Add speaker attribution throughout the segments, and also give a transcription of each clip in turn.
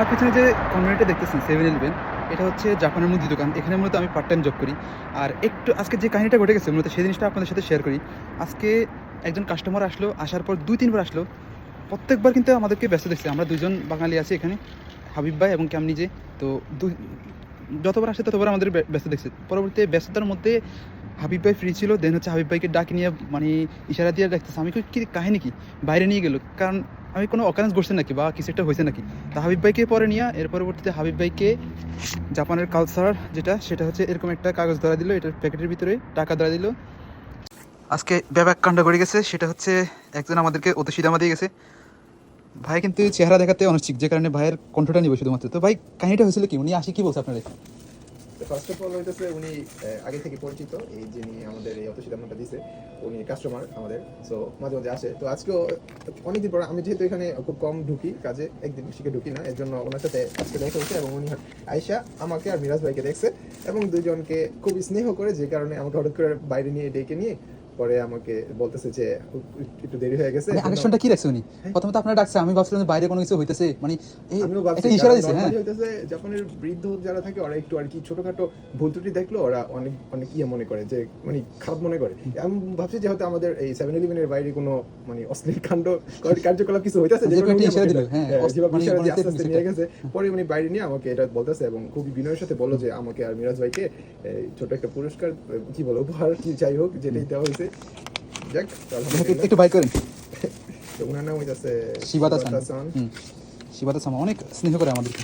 Speaker 1: আমার পিছনে যে কমিউনিটি দেখতেছেন সেভেন ইলেভেন এটা হচ্ছে জাপানের মুদি দোকান। এখানে মূলত আমি পার্ট টাইম জব করি। আর একটু আজকে যে কাহিনিটা ঘটে গেছে, মূলত সেই জিনিসটা আপনাদের সাথে শেয়ার করি। আজকে একজন কাস্টমার আসলো, আসার পর দুই, তিনবার আসলো। প্রত্যেকবার কিন্তু আমাদেরকে ব্যস্ত দেখছে। আমরা দুজন বাঙালি আছি এখানে, হাবিব ভাই এবং ক্যাম নিজে। তো দুই, যতবার আসে ততবার আমাদের ব্যস্ত দেখছে। পরবর্তীতে ব্যস্ততার মধ্যে হাবিব ভাই ফ্রি ছিল দেন হচ্ছে হাবিব ভাইকে ডাকি নিয়ে মানে ইশারা দিয়ে ডাকতেছে। আমি কি কাহিনী কি? বাইরে নিয়ে গেল। কারণ আমি কোনো অকারেন্স ঘটছে নাকি বা কিছু একটা হয়েছে নাকি? তা হাবিব ভাইকে পরে নিয়ে, এর পরবর্তীতে হাবিব ভাইকে জাপানের কালচার যেটা, সেটা হচ্ছে এরকম একটা কাগজ ধরা দিল, এটার প্যাকেটের ভিতরে টাকা ধরা দিল। আজকে ব্যাপক কাণ্ড ঘটে গেছে, সেটা হচ্ছে একজন আমাদেরকে অতি সিদামা দিয়ে গেছে। ভাই কিন্তু চেহারা দেখাতে অনিশ্চিত, যে কারণে ভাইয়ের কণ্ঠটা নিব শুধুমাত্র। তো ভাই, কাহিনীটা হয়েছিল কি? উনি আসি কি বলছে আপনাদের?
Speaker 2: ফার্স্ট অফ অল হইতেছে উনি আগে থেকে পরিচিত, এই যিনি আমাদের এই অতসী দামটা দিছে, উনি কাস্টমার আমাদের সো মাঝে মাঝে আসে। তো আজকেও অনেকদিন পর, আমি যেহেতু এখানে খুব কম ঢুকি কাজে, একদিন শিখে ঢুকি না, এর জন্য ওনার সাথে আজকে দেখা হয়েছে এবং উনি আয়সা আমাকে আর মিরাজ ভাইকে দেখছে এবং দুজনকে খুব স্নেহ করে, যে কারণে আমাকে হঠাৎ করে বাইরে নিয়ে ডেকে নিয়ে পরে আমাকে বলতেছে যে একটু দেরি হয়ে গেছে
Speaker 1: মানে কি রাখছে উনি? প্রথমে তো আপনারা ডাকছে আমি ভাবছিলাম বাইরে কোনো কিছু হইতেছে মানে ইশারা দিছে হ্যাঁ।
Speaker 2: হইতেছে জাপানের বৃদ্ধ যারা থাকে ওরা একটু আর কি ছোটখাটো ভুল ত্রুটি দেখল ওরা অনেক অনেক ইয়ে মনে করে যে মানে খারাপ মনে করে। আমি ভাবছি যে হয়তো আমাদের এই সেভেন ইলেভেনের বাইরে কোনো মানে অশ্লীল কাণ্ড কার্যকলাপ কিছু হইতেছে
Speaker 1: যে কোনো একটা ইশারা দিল, হ্যাঁ, অস-
Speaker 2: ইশারা দিয়ে আস্তে আস্তে
Speaker 1: সেটা-
Speaker 2: নিয়ে গেছে। পরে উনি বাইরে নিয়ে আমাকে এটা বলতেছে এবং খুবই বিনয়ের সাথে বলল যে আমাকে আর মিরাজ ভাইকে ছোট একটা পুরস্কার কি বলো উপহার কি যাই হোক যেটাই দেওয়া হয়েছে যাক
Speaker 1: একটু বাই করেন।
Speaker 2: ওনার নাম হইতাছে
Speaker 1: শিবাদা সান
Speaker 2: সান।
Speaker 1: সামা অনেক স্নেহ করে আমাদেরকে।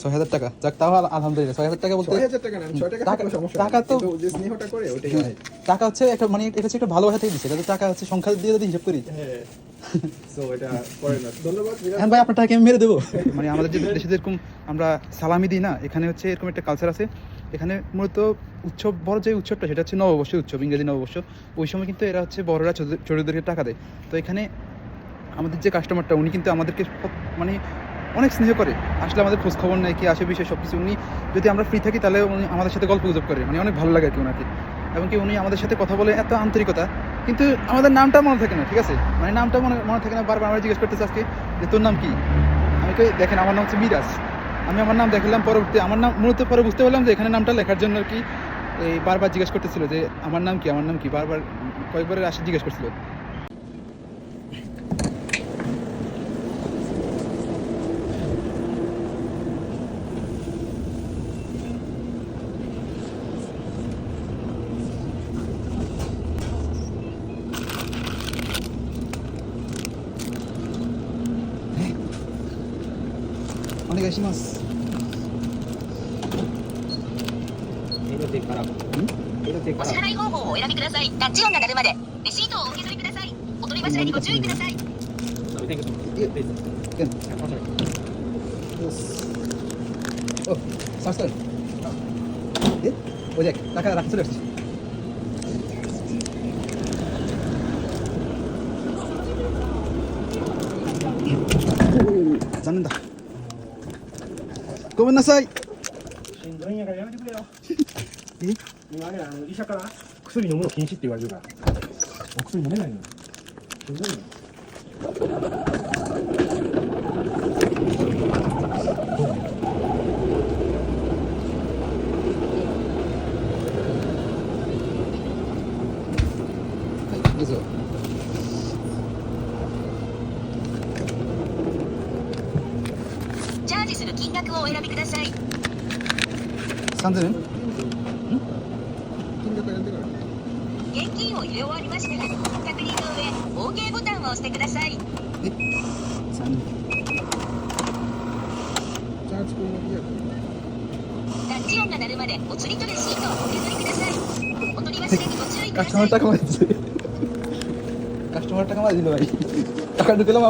Speaker 1: ছয় হাজার টাকা। যাক তাও আলহামদুলিল্লাহ ছয় হাজার টাকা বলতে
Speaker 2: টাকা না ছয় টাকা
Speaker 1: টাকা-
Speaker 2: থাকলেও সমস্যা
Speaker 1: টাকা
Speaker 2: নেই।
Speaker 1: তো-
Speaker 2: স্নেহটা করে ওটাই
Speaker 1: হ্যাঁ, টাকা হচ্ছে একটা মানে এটা হচ্ছে একটা ভালোবাসা থেকে দিচ্ছে। এটা টাকা হচ্ছে সংখ্যা দিয়ে যদি হিসাব করি।
Speaker 2: হ্যাঁ।
Speaker 1: এখন ভাই আপনার টাকা আমি মেরে দেবো। মানে আমাদের যে দেশে যেরকম আমরা সালামি দিই না এখানে হচ্ছে এরকম একটা কালচার আছে। এখানে মূলত উৎসব, বড় যে উৎসবটা, সেটা হচ্ছে নববর্ষ, উৎসব, ইংরেজি নববর্ষ। ওই সময় কিন্তু এরা হচ্ছে বড়রা ছোট- ছোটদেরকে টাকা দেয়। তো এখানে আমাদের যে কাস্টমারটা উনি কিন্তু আমাদেরকে মানে অনেক স্নেহ করে। আসলে আমাদের খোঁজ খবর নেয় কি আসে, বিষয়ে সব কিছু উনি যদি আমরা ফ্রি থাকি, তাহলে উনি আমাদের সাথে গল্প গুজব করে। মানে অনেক ভালো লাগে আর কি ওনাকে এবং কি উনি আমাদের সাথে কথা বলে এত আন্তরিকতা, কিন্তু আমাদের নামটা মনে থাকে না, ঠিক আছে? মানে নামটা মনে মনে থাকে না। বারবার আমরা জিজ্ঞেস করতেছি আজকে যে তোর নাম কি? আমি দেখেন, আমার নাম হচ্ছে মিরাজ। আমি আমার নাম দেখলাম পরবর্তী, আমার নাম মূলত পরে বুঝতে পারলাম যে এখানে নামটা লেখার জন্য আর কি এই বারবার জিজ্ঞেস করতেছিল যে, আমার নাম কি? আমার নাম কি? বারবার কয়েকবারের আসে জিজ্ঞেস করছিল। お願い
Speaker 3: します。エロテから。
Speaker 1: エ
Speaker 3: ロテから。
Speaker 4: お支払い方法をお選びください。タッチ音が鳴るまで。レシートをお受け取りください。お取り忘れにご注意ください。
Speaker 1: 사스터 리. 네? ごめんなさい
Speaker 3: しんどいんやからやめてくれよ。
Speaker 1: え？
Speaker 3: 今ね、あの医者から薬飲むの禁止って言われるから。お薬飲めないの。しんどいの。
Speaker 4: 値する金額をお選びください。
Speaker 1: 3000円？
Speaker 4: 現金を入れ終わりましたら確認の上 OK ボタンを押してください。
Speaker 1: え？3000
Speaker 4: タッチ音が鳴るまでお釣りとレシートをお削りください。お取り忘れにご注意ください
Speaker 1: কাস্টমার টাকা タマーたかまで ভাই টাকা ঢুকলাম